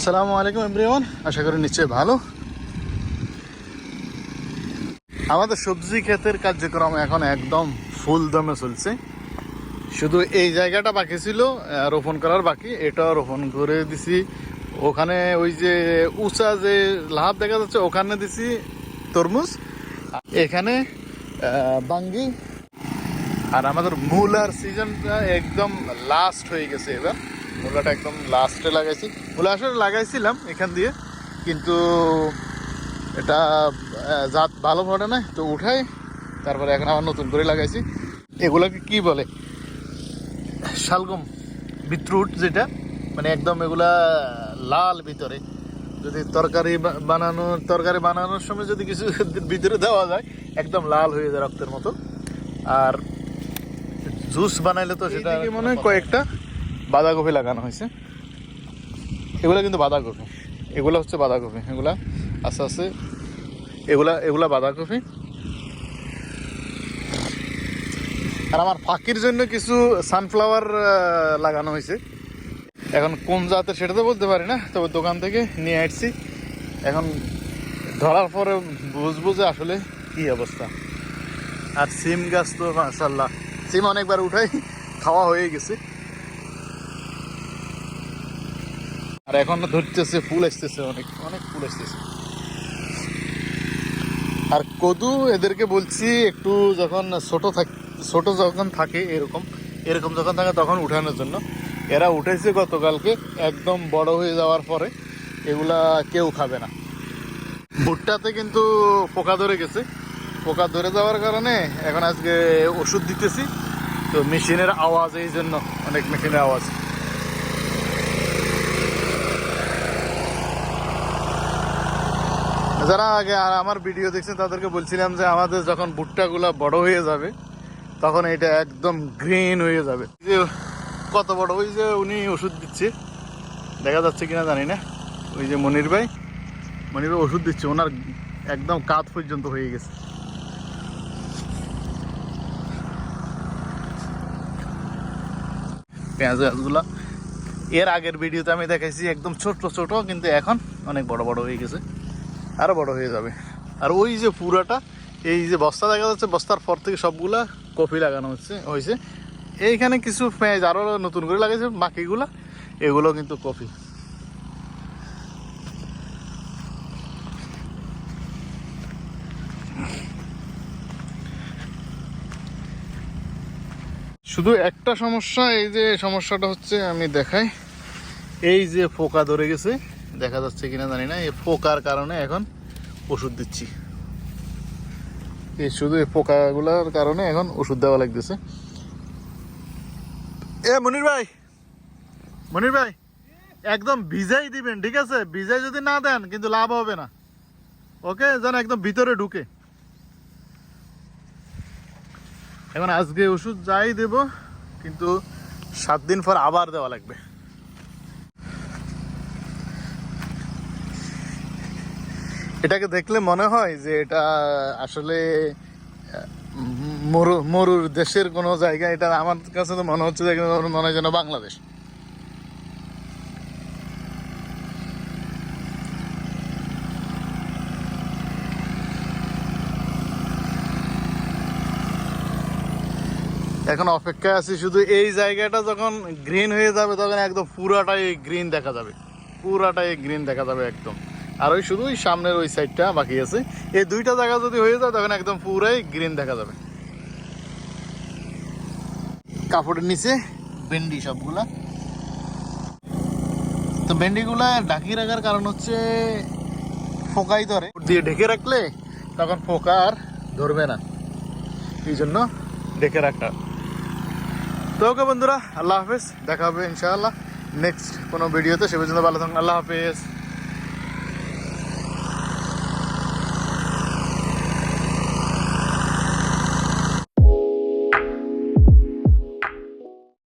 আসসালামু আলাইকুম এভরিওয়ান, আশা করি নিশ্চয়ই ভালো। আমাদের সবজি ক্ষেতের কার্যক্রম এখন একদম ফুল দমে চলছে। শুধু এই জায়গাটা বাকি ছিল রোপণ করার বাকি, এটা রোপণ করে দিছি। ওখানে ওই যে উঁচা যে লাভ দেখা যাচ্ছে, ওখানে দিছি তরমুজ। এখানে বাঙ্গি। আর আমাদের মূলার সিজনটা একদম লাস্ট হয়ে গেছে এবার। মূলাটা একদম লাস্টে লাগাইছি। মূলা আসলে লাগাইছিলাম এখান দিয়ে কিন্তু এটা জাত ভালো ফটে না তো উঠাই তারপরে এখন আবার নতুন করে লাগাইছি। এগুলোকে কি বলে? শালগম বিটরুট যেটা মানে একদম এগুলা লাল ভিতরে। যদি তরকারি বা- বানানোর তরকারি বানানোর সময় যদি কিছু ভিতরে দেওয়া যায় একদম লাল হয়ে যায় রক্তের মতো। আর জুস বানাইলে তো সেটা মনে হয় কয়েকটা বাঁধাকপি লাগানো হয়েছে। এগুলো কিন্তু বাঁধাকপি। এগুলো হচ্ছে বাঁধাকপি। এগুলা আস্তে আস্তে এগুলা এগুলা বাঁধাকপি। আর আমার ফাঁকির জন্য কিছু সানফ্লাওয়ার লাগানো হয়েছে। এখন কোন জাতের সেটা তো বলতে পারি না, তবে দোকান থেকে নিয়ে আসছি। এখন ধরার পরে বুঝব যে আসলে কি অবস্থা। আর সিম গাছ তো মাসাল্লাহ সিম অনেকবার উঠাই, খাওয়া হয়ে গেছে। আর এখন ধরতেছে, ফুল আসতেছে, অনেক অনেক ফুল আসতেছে। আর কদু এদেরকে বলছি, একটু যখন ছোট থাক, ছোট যখন থাকে এরকম এরকম যখন থাকে তখন উঠানোর জন্য। এরা উঠেছে গতকালকে, একদম বড় হয়ে যাওয়ার পরে, এগুলা কেউ খাবে না। ভুট্টাতে কিন্তু পোকা ধরে গেছে। পোকা ধরে যাওয়ার কারণে এখন আজকে ওষুধ দিতেছি, তো মেশিনের আওয়াজ এই জন্য, অনেক মেশিনের আওয়াজ। যারা আগে আর আমার ভিডিও দেখছেন, তাদেরকে বলছিলাম যে আমাদের যখন ভুট্টাগুলা বড় হয়ে যাবে, তখন এটা একদম গ্রিন হয়ে যাবে। যে কত বড়? ওই যে উনি ওষুধ দিচ্ছে। দেখা যাচ্ছে কিনা জানি না। ওই যে মনির ভাই। মনির ভাই ওষুধ দিচ্ছে। ওনার একদম কাত পর্যন্ত হয়ে গেছে। পেঁয়াজ গাছগুলা। এর আগের ভিডিওতে আমি দেখাইছি, একদম ছোট ছোট, কিন্তু এখন অনেক বড় বড় হয়ে গেছে। আরও বড় হয়ে যাবে। আর ওই যে পুরাটা, এই যে বস্তা দেখা যাচ্ছে, বস্তার পর থেকে সবগুলা কপি লাগানো হচ্ছে, হয়েছে। এইখানে কিছু পেঁয়াজ আরও নতুন করে লাগাইছে, বাকিগুলা, এগুলো কিন্তু কপি। শুধু একটা সমস্যা, এই যে সমস্যাটা হচ্ছে আমি দেখাই। এই যে পোকা ধরে গেছে দেখা যাচ্ছে কিনা জানি না, এই পোকার কারণে এখন ওষুধ দিচ্ছি। এই শুধু এই পোকাগুলোর কারণে এখন ওষুধ দেওয়া লাগতেছে। এ, মনির ভাই! মনির ভাই! একদম ভিজাই দিবেন, ঠিক আছে? ভিজাই যদি না দেন, কিন্তু লাভ হবে না। ওকে? যেন একদম ভিতরে ঢুকে। এখন আজকে ওষুধ যাই দেব, কিন্তু সাত দিন পর আবার দেওয়া লাগবে। এটাকে দেখলে মনে হয় যে এটা আসলে, মরু, মরুর দেশের কোনো জায়গা, এটা আমার কাছে তো মনে হচ্ছে মনে হয় যেন বাংলাদেশ। এখন অপেক্ষায় আছি শুধু এই জায়গাটা যখন গ্রিন হয়ে যাবে, তখন একদম পুরাটাই গ্রিন দেখা যাবে। পুরাটাই গ্রিন দেখা যাবে একদম। আর ওই শুধু ওই সামনের ওই সাইডটা বাকি আছে। এই দুইটা জায়গা যদি হয়ে যায়, তখন একদম পুরাই গ্রিন দেখা যাবে। কাপড়ের নিচে ভেন্ডি সবগুলা। তো ভেন্ডিগুলা ঢাকি রাখার কারণ হচ্ছে ফোকাই ধরে। দিয়ে ঢেকে রাখলে তখন ফোকা আর ধরবে না। এই জন্য ঢেকে রাখা। তো ওকে বন্ধুরা, আল্লাহ হাফেজ। দেখা হবে ইনশাআল্লাহ নেক্সট কোনো ভিডিওতে। সে পর্যন্ত ভালো থাকুন। আল্লাহ হাফেজ।